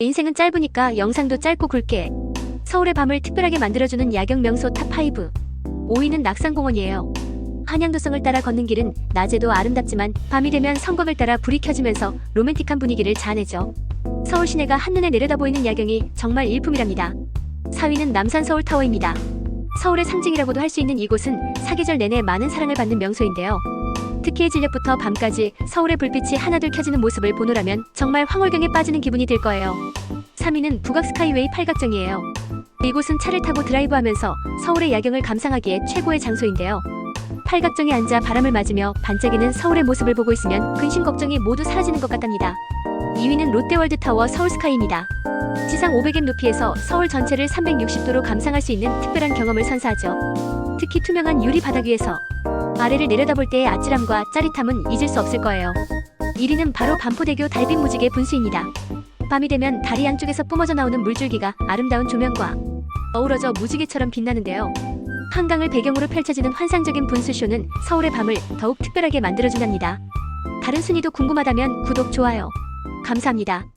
인생은 짧으니까 영상도 짧고 굵게. 서울의 밤을 특별하게 만들어주는 야경 명소 탑5. 5위는 낙산공원이에요. 한양도성을 따라 걷는 길은 낮에도 아름답지만 밤이 되면 성곽을 따라 불이 켜지면서 로맨틱한 분위기를 자아내죠. 서울 시내가 한눈에 내려다 보이는 야경이 정말 일품이랍니다. 4위는 남산 서울타워입니다. 서울의 상징이라고도 할 수 있는 이곳은 사계절 내내 많은 사랑을 받는 명소인데요. 특히 진력부터 밤까지 서울의 불빛이 하나둘 켜지는 모습을 보노라면 정말 황홀경에 빠지는 기분이 들 거예요. 3위는 북악 스카이웨이 팔각정이에요. 이곳은 차를 타고 드라이브하면서 서울의 야경을 감상하기에 최고의 장소인데요. 팔각정에 앉아 바람을 맞으며 반짝이는 서울의 모습을 보고 있으면 근심 걱정이 모두 사라지는 것 같답니다. 2위는 롯데월드 타워 서울스카이입니다. 지상 500m 높이에서 서울 전체를 360도로 감상할 수 있는 특별한 경험을 선사하죠. 특히 투명한 유리 바닥 위에서 아래를 내려다볼 때의 아찔함과 짜릿함은 잊을 수 없을 거예요. 1위는 바로 반포대교 달빛 무지개 분수입니다. 밤이 되면 다리 안쪽에서 뿜어져 나오는 물줄기가 아름다운 조명과 어우러져 무지개처럼 빛나는데요. 한강을 배경으로 펼쳐지는 환상적인 분수쇼는 서울의 밤을 더욱 특별하게 만들어준답니다. 다른 순위도 궁금하다면 구독, 좋아요. 감사합니다.